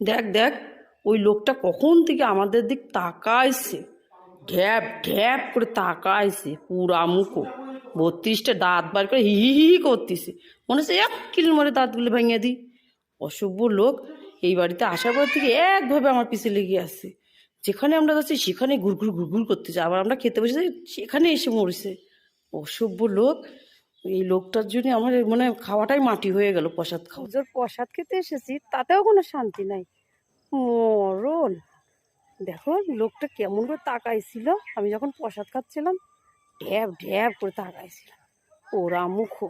দেখ দেখ ওই লোকটা কখন থেকে আমাদের দিক তাকাইছে? ঢ্যাপ ঢ্যাপ করে তাকাইছে পুরা মুখো। বত্রিশটা দাঁত বার করে হি হি হি করতেছে। মনে হচ্ছে এক কিল মরে দাঁতগুলো ভেঙে দিই। অসভ্য লোক এই বাড়িতে আসার পর থেকে একভাবে আমার পিছে লেগে আসছে যেখানে আমরা যাচ্ছি সেখানে ঘুরঘুর ঘুরঘুর করতেছে। আবার আমরা খেতে বসে যাই, সেখানে এসে মরেছে। অসভ্য লোক। এই লোকটার জন্য আমার মানে খাওয়াটাই মাটি হয়ে গেল, প্রসাদ খাওয়া। পুজোর প্রসাদ খেতে এসেছি, তাতেও কোনো শান্তি নাই। মরণ। দেখো, লোকটা কেমন করে তাকাইছিল। আমি যখন প্রসাদ খাচ্ছিলাম ঢ্যাব ঢ্যাব করে তাকাইছিল ওরা মুখো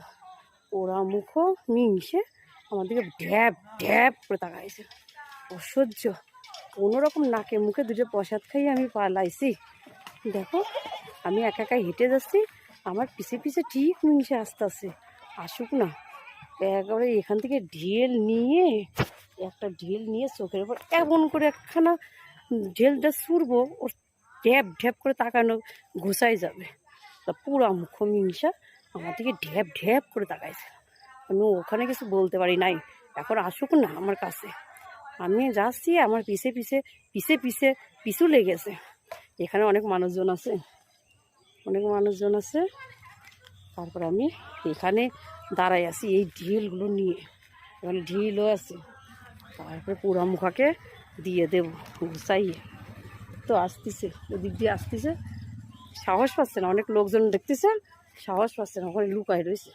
ওরা মুখো মিংসে আমাদেরকে ঢ্যাব ঢ্যাব করে তাকাইছিল। অসহ্য। কোনো রকম নাকে মুখে দুটো প্রসাদ খাইয়ে আমি পালাইছি। দেখো, আমি একা একা হেঁটে যাচ্ছি। আমার পিছে পিছে ঠিক মিংসে আসতেছে আসুক না। একেবারে এখান থেকে ঢেল নিয়ে, একটা ঢেল নিয়ে চোখের উপর এমন করে একখানা ঢেলটা ছুড়বো, ওর ঢ্যাপ ঢ্যাপ করে তাকানো ঘুষাই যাবে। তা পুরা মুখ মিংসা আমার দিকে ঢ্যাপ ঢ্যাপ করে তাকাইছে। আমি ওখানে কিছু বলতে পারি নাই। এখন আসুক না আমার কাছে। আমি যাচ্ছি, আমার পিছে পিছে পিছে পিছে পিছু লেগেছে। এখানে অনেক মানুষজন আছে। অনেক মানুষজন আছে। তারপর আমি এখানে দাঁড়াই আছি এই ঢিলগুলো নিয়ে। এখানে ঢিলও আছে। তারপরে পুরা মুখাকে দিয়ে দেবো, গুছাইয়ে। তো আসতেছে ওদিক দিয়ে আসতেছে। সাহস পাচ্ছে না, অনেক লোকজন দেখতেছে। সাহস পাচ্ছে না, ওখানে লুকায় রয়েছে।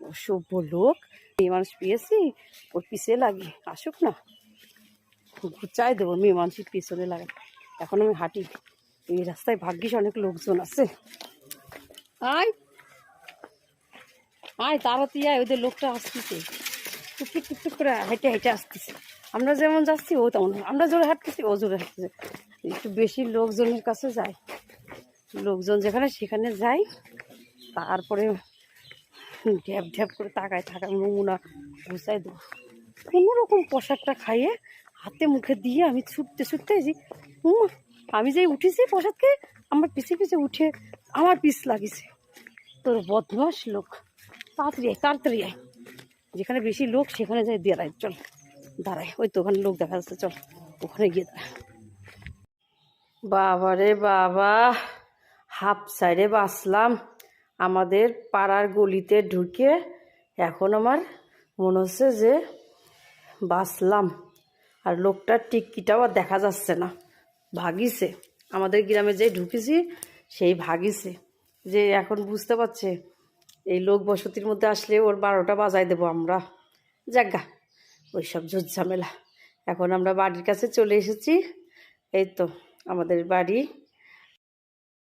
অসভ্য লোক। মেয়ে মানুষ পেয়েছি, ওর পিছিয়ে লাগে, আসুক না। গুচাই দেবো, মেয়ে মানুষের পিছনে লাগে। এখন আমি হাঁটি। এই রাস্তায় ভাগ্যিস অনেক লোকজন আছে। আয়। আয়, তাড়াতাড়ি আয়, ওদের লোকটা আসতেছে। টুকটুক টুকটুক করে হেঁটে হেঁটে আসতেছে। আমরা যেমন যাচ্ছি, ও তেমন। আমরা জোরে হাঁটতেছি, ও জোরে হাঁটতেছে। একটু বেশি লোকজনের কাছে যাই। লোকজন যেখানে, সেখানে যাই। তারপরে ঢ্যাপ ঢ্যাপ করে তাকায় থাকা নমুনা ঘুষাই দেবো। কোনো রকম প্রসাদটা খাইয়ে হাতে মুখে দিয়ে আমি ছুটতে ছুটতে আমি যে উঠেছি প্রসাদ খেয়ে আমার পিছে পিছে উঠে আমার পিস লাগিছে। তোর বদমাস লোক, তাড়াতাড়ি আয় তাড়াতাড়ি আয়। যেখানে বেশি লোক, সেখানে যাই, দাঁড়ায়, চল। দাঁড়ায়, ওই তো ওখানে লোক দেখা যাচ্ছে, চল, ওখানে গিয়ে দাঁড়ায় বাবা রে বাবা, হাফ সাইডে বাসলাম আমাদের পাড়ার গলিতে ঢুকে এখন আমার মনে হচ্ছে যে বাসলাম আর লোকটার টিকিটাও আর দেখা যাচ্ছে না। ভাগিছে আমাদের গ্রামে যে ঢুকেছি, সেই ভাগিছে যে এখন বুঝতে পারছে, এই লোক বসতির মধ্যে আসলে ওর বারোটা বাজায় দেবো আমরা। জাগা ওই সব ঝামেলা এখন আমরা বাড়ির কাছে চলে এসেছি। এই তো, আমাদের বাড়ি